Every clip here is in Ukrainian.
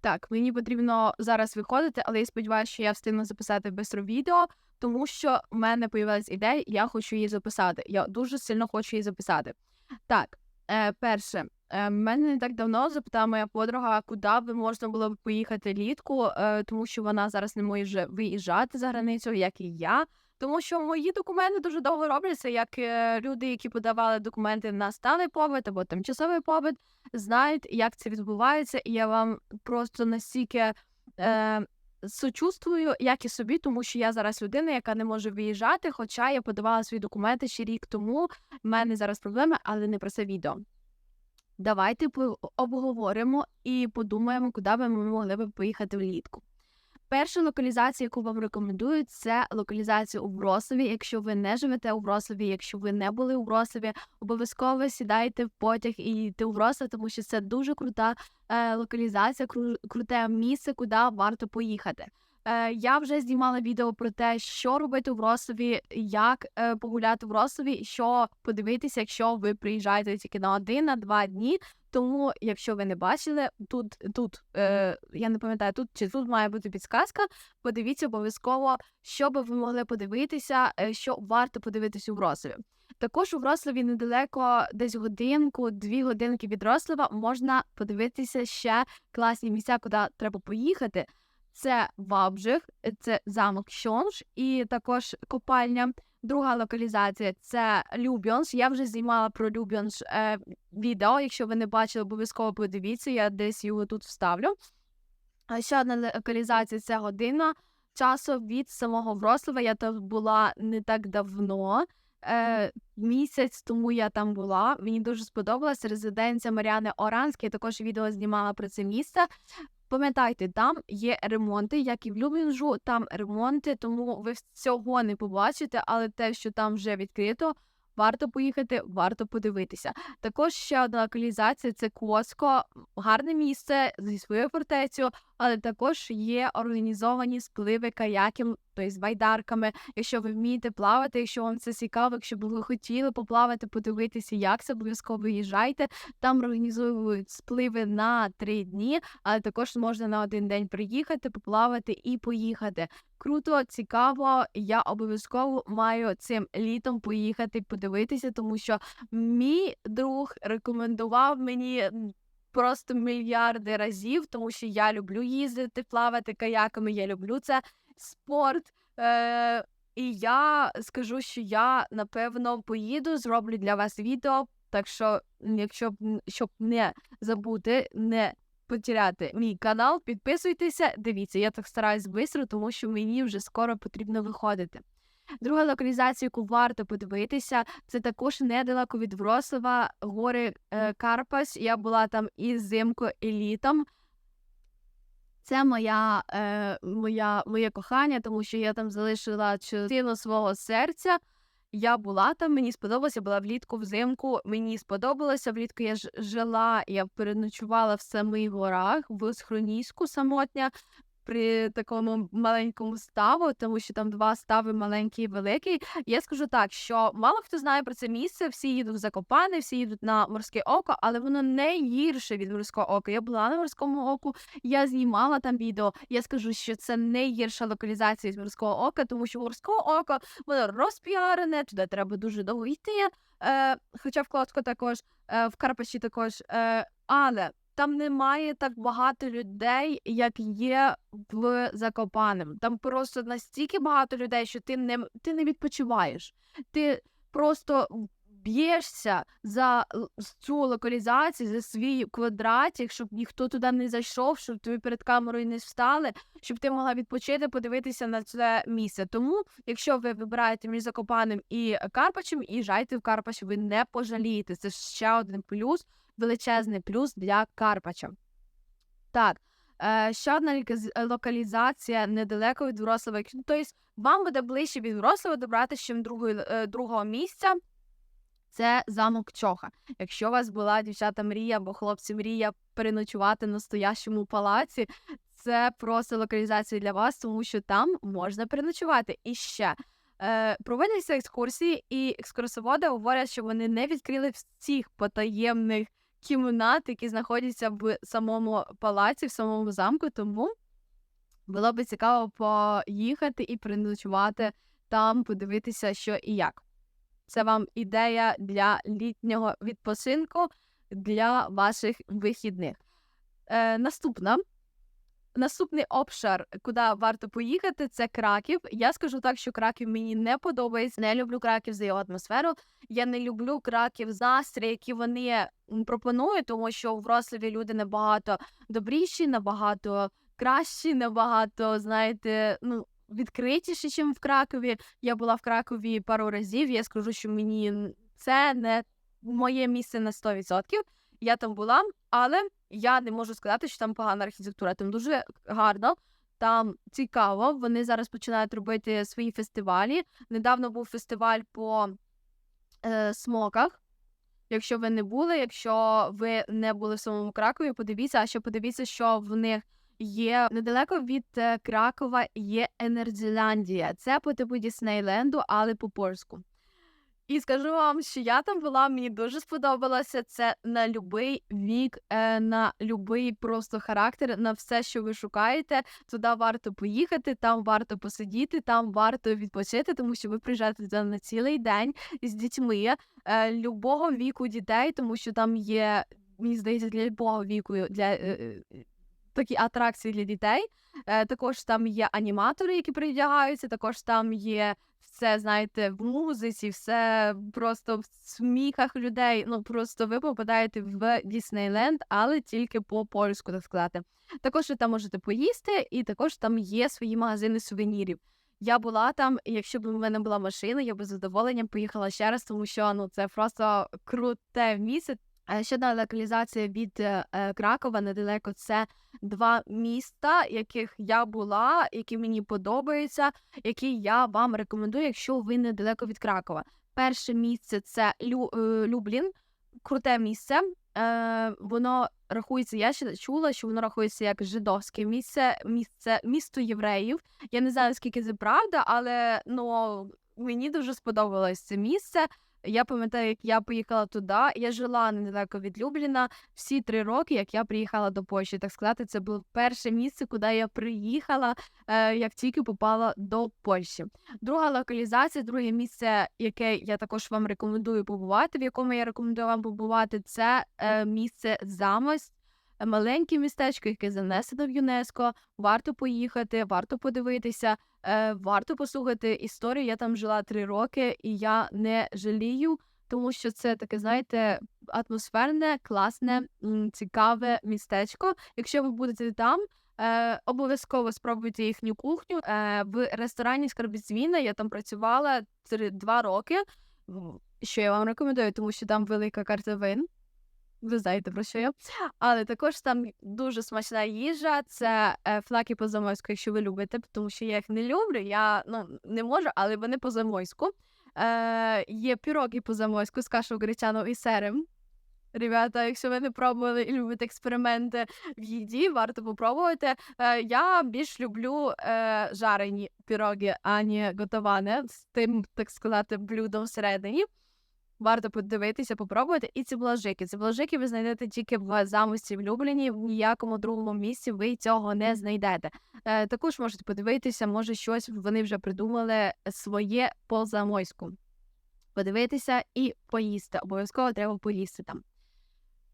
Так, мені потрібно зараз виходити, але я сподіваюся, що я встигну записати бистро відео, тому що в мене появилась ідея, я хочу її записати. Я дуже сильно хочу її записати. Так, е, перше, е, мене не так давно запитала моя подруга, куди би можна було б поїхати літку, е, тому що вона зараз не може виїжджати за границю, як і я. Тому що мої документи дуже довго робляться, як е, люди, які подавали документи на сталий побит або тимчасовий побит, знають, як це відбувається, і я вам просто настільки е, сочувствую, як і собі, тому що я зараз людина, яка не може виїжджати, хоча я подавала свої документи ще рік тому. в мене зараз проблеми, але не про це відео. Давайте обговоримо і подумаємо, куди би ми могли б поїхати влітку. Перша локалізація, яку вам рекомендують, це локалізація у Врославі. Якщо ви не живете у Врославі, якщо ви не були у Врославі, обов'язково сідайте в потяг і йти у Врослав, тому що це дуже крута е, локалізація, кру- круте місце, куди варто поїхати. Е, я вже знімала відео про те, що робити у Врославі, як е, погуляти в Врославі, що подивитися, якщо ви приїжджаєте тільки на один, на два дні. Тому, якщо ви не бачили, тут тут е, я не пам'ятаю, тут чи тут має бути підсказка. Подивіться обов'язково, що би ви могли подивитися, е, що варто подивитися у Врославі. Також у Врославі недалеко, десь годинку, дві годинки від Рослава, можна подивитися ще класні місця, куди треба поїхати. Це Вабжих, це замок Щонж і також копальня. Друга локалізація це Любьонс. Я вже знімала про Любьонс е, відео. Якщо ви не бачили, обов'язково подивіться, я десь його тут вставлю. А ще одна локалізація це година часу від самого Врослава. Я там була не так давно. Е, місяць тому я там була. Мені дуже сподобалась резиденція Маріани Оранської. Я також відео знімала про це місце. Пам'ятайте, там є ремонти, як і в Люблінжу, там ремонти, тому ви цього не побачите, але те, що там вже відкрито, варто поїхати, варто подивитися. Також ще одна локалізація це Коско, гарне місце зі своєю фортецею, але також є організовані спливи каяків, тобто байдарками. Якщо ви вмієте плавати, якщо вам це цікаво, якщо б ви хотіли поплавати, подивитися, як це обов'язково виїжджайте. Там організовують спливи на три дні, але також можна на один день приїхати, поплавати і поїхати. Круто, цікаво. Я обов'язково маю цим літом поїхати подивитися, тому що мій друг рекомендував мені просто мільярди разів, тому що я люблю їздити, плавати каяками, я люблю це спорт. Е- і я скажу, що я напевно поїду, зроблю для вас відео. Так що, якщо щоб не забути, не потеряти мій канал, підписуйтеся, дивіться, я так стараюсь швидко, тому що мені вже скоро потрібно виходити. Друга локалізація, яку варто подивитися, це також недалеко від Врослава, гори е, Карпас. Я була там і взимку, і літом. Це моя, е, моя, моє кохання, тому що я там залишила частину свого серця. Я була там, мені сподобалося, була влітку взимку. Мені сподобалося. Влітку я ж жила, я переночувала в самих горах в Схронійську самотня при такому маленькому ставу, тому що там два стави маленький і великий. Я скажу так, що мало хто знає про це місце, всі їдуть в Закопане, всі їдуть на морське око, але воно не гірше від морського ока. Я була на морському оку, я знімала там відео. Я скажу, що це не гірша локалізація з морського ока, тому що морського ока воно розпіарене, туди треба дуже довго йти. Е, хоча в Клодку також, е, в Карпачі також. Е, але там немає так багато людей, як є в Закопанем. Там просто настільки багато людей, що ти не, ти не відпочиваєш. Ти просто б'єшся за цю локалізацію, за свій квадратик, щоб ніхто туди не зайшов, щоб тобі перед камерою не встали, щоб ти могла відпочити, подивитися на це місце. Тому, якщо ви вибираєте між Закопанем і Карпачем, їжджайте в Карпач, ви не пожалієте. Це ще один плюс, величезний плюс для Карпача. Так. Е, ще одна е, локалізація недалеко від Врослава. Якщо- Тобто вам буде ближче від Врослава добратися, чим е, другого місця. Це замок Чоха. Якщо у вас була дівчата мрія або хлопці мрія переночувати на стоящому палаці, це просто локалізація для вас, тому що там можна переночувати. І ще е, проводяться екскурсії, і екскурсоводи говорять, що вони не відкрили всіх потаємних кімнат, які знаходяться в самому палаці, в самому замку. Тому було би цікаво поїхати і переночувати там, подивитися, що і як. Це вам ідея для літнього відпочинку для ваших вихідних. Е, Наступна. Наступний обшар, куди варто поїхати, це Краків. Я скажу так, що Краків мені не подобається. Не люблю Краків за його атмосферу. Я не люблю Краків за настрій, які вони пропонують, тому що в Вроцлаві люди набагато добріші, набагато кращі, набагато, знаєте, ну. Відкритіші, ніж в Кракові. Я була в Кракові пару разів. Я скажу, що мені це не моє місце на 100%. Я там була, але я не можу сказати, що там погана архітектура. Там дуже гарно, там цікаво. Вони зараз починають робити свої фестивалі. Недавно був фестиваль по е, смоках. Якщо ви не були, якщо ви не були в самому Кракові, подивіться, а ще подивіться, що в них є недалеко від е, Кракова є Енердзіляндія. Це по типу Діснейленду, але по польську. І скажу вам, що я там була, мені дуже сподобалося. Це на любий вік, е, на любий просто характер, на все, що ви шукаєте. Туди варто поїхати, там варто посидіти, там варто відпочити, тому що ви приїжджаєте туди на цілий день з дітьми е, любого віку дітей, тому що там є, мені здається, для любого віку для е, такі атракції для дітей. Е, також там є аніматори, які передягаються, також там є все, знаєте, в музиці, все просто в сміхах людей. Ну просто ви попадаєте в Діснейленд, але тільки по польську, так сказати. Також ви там можете поїсти, і також там є свої магазини сувенірів. Я була там, і якщо б у мене була машина, я б з задоволенням поїхала ще раз, тому що ну це просто круте місце. Е, Ще одна локалізація від е, е, Кракова недалеко. Це два міста, яких я була, які мені подобаються, які я вам рекомендую, якщо ви недалеко від Кракова. Перше місце це Лю, Люблін, круте місце. Воно рахується. Я ще чула, що воно рахується як жидовське місце, місце місто євреїв. Я не знаю, скільки це правда, але ну мені дуже сподобалось це місце. Я пам'ятаю, як я поїхала туди. Я жила недалеко від Любліна всі три роки, як я приїхала до Польщі. Так сказати, це було перше місце, куди я приїхала, е, як тільки попала до Польщі. Друга локалізація, друге місце, яке я також вам рекомендую побувати, в якому я рекомендую вам побувати, це е, місце Замость. Маленьке містечко, яке занесено в ЮНЕСКО. Варто поїхати, варто подивитися, е, варто послухати історію. Я там жила три роки, і я не жалію, тому що це таке, знаєте, атмосферне, класне, цікаве містечко. Якщо ви будете там, е, обов'язково спробуйте їхню кухню. Е, в ресторані Скарбіцвіна я там працювала три, два роки. Що я вам рекомендую, тому що там велика карта вин. Ви знаєте про що я. Але також там дуже смачна їжа. Це е, флаки по замойську, якщо ви любите, тому що я їх не люблю. Я ну не можу, але вони по замойську. Е, є піроги по замойську з кашою гречану і серем. Ребята, якщо ви не пробували і любите експерименти в їді, варто попробувати. Е, я більш люблю е, жарені піроги, а не готоване з тим, так сказати, блюдом всередині. Варто подивитися, попробувати. І ці блажики. Ці блажики ви знайдете тільки в замості в Любліні, в ніякому другому місці ви цього не знайдете. Е, також можете подивитися, може щось вони вже придумали своє по замойську. Подивитися і поїсти. Обов'язково треба поїсти там.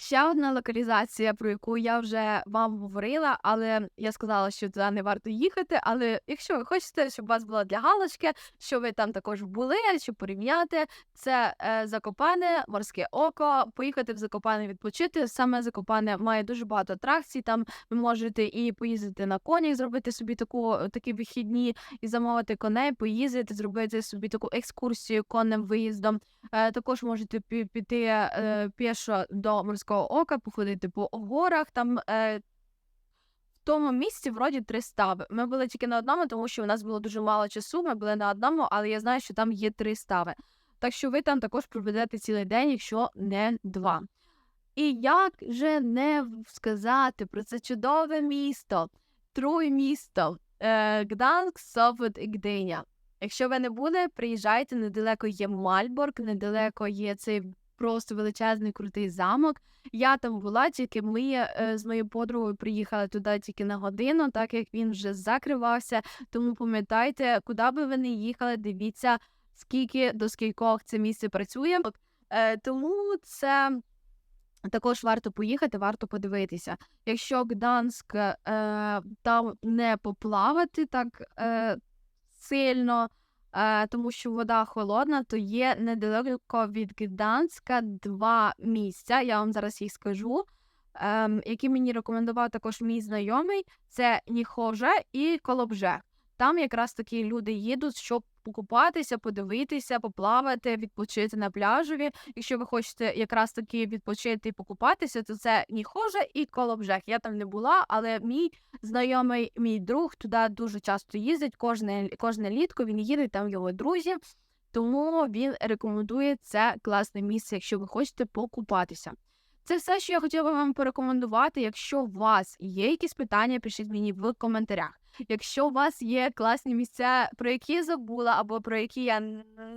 Ще одна локалізація, про яку я вже вам говорила, але я сказала, що туди не варто їхати. Але якщо ви хочете, щоб у вас була для галочки, що ви там також були, щоб порівняти, це е, Закопане, морське око. Поїхати в Закопане відпочити. Саме Закопане має дуже багато атракцій. Там ви можете і поїздити на конях, зробити собі таку такі вихідні і замовити коней, поїздити, зробити собі таку екскурсію конним виїздом. Е, також можете піти е, пішо до морського ока, походити по горах. Там е, в тому місці вроді три стави. Ми були тільки на одному, тому що у нас було дуже мало часу. Ми були на одному, але я знаю, що там є три стави. Так що ви там також проведете цілий день, якщо не два. І як же не сказати про це чудове місто, труй місто, е, Гданськ, Совет і Гдиня. Якщо ви не були, приїжджайте, недалеко є Мальборг, недалеко є цей просто величезний крутий замок. Я там була, тільки ми е, з моєю подругою приїхали туди тільки на годину, так як він вже закривався. Тому пам'ятайте, куди би ви не їхали, дивіться, скільки до скількох це місце працює. Е, тому це також варто поїхати, варто подивитися. Якщо Гданськ е, там не поплавати так е, сильно, тому що вода холодна, то є недалеко від Гданська два місця. Я вам зараз їх скажу. Ем, які мені рекомендував також мій знайомий, це Ніхоже і Колобже. Там якраз такі люди їдуть, щоб покупатися, подивитися, поплавати, відпочити на пляжові. Якщо ви хочете якраз таки відпочити і покупатися, то це Ніхоже і Колобжех. Я там не була, але мій знайомий, мій друг туди дуже часто їздить. Кожне кожне літко він їде, там його друзі. Тому він рекомендує це класне місце, якщо ви хочете покупатися. Це все, що я хотіла вам порекомендувати. Якщо у вас є якісь питання, пишіть мені в коментарях. Якщо у вас є класні місця, про які я забула, або про які я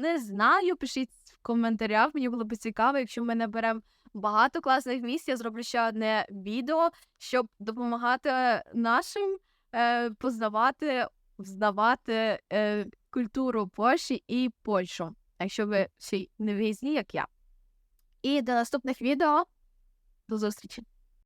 не знаю, пишіть в коментарях. Мені було б цікаво, якщо ми наберемо багато класних місць, я зроблю ще одне відео, щоб допомагати нашим е, познавати, взнавати е, культуру Польщі і Польщу, якщо ви ще не виїзні, як я. І до наступних відео. До зустрічі!